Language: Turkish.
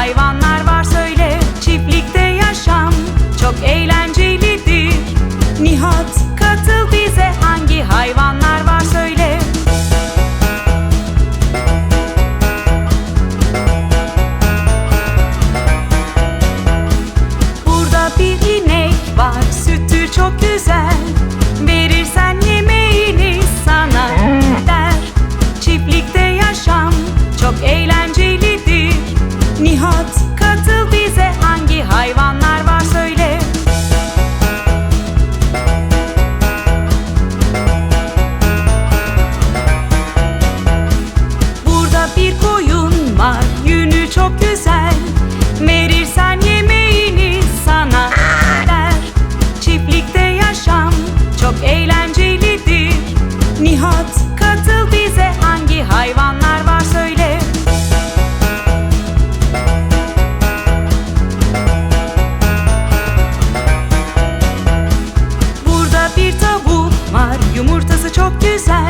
hayvanlar Yumurtası çok güzel.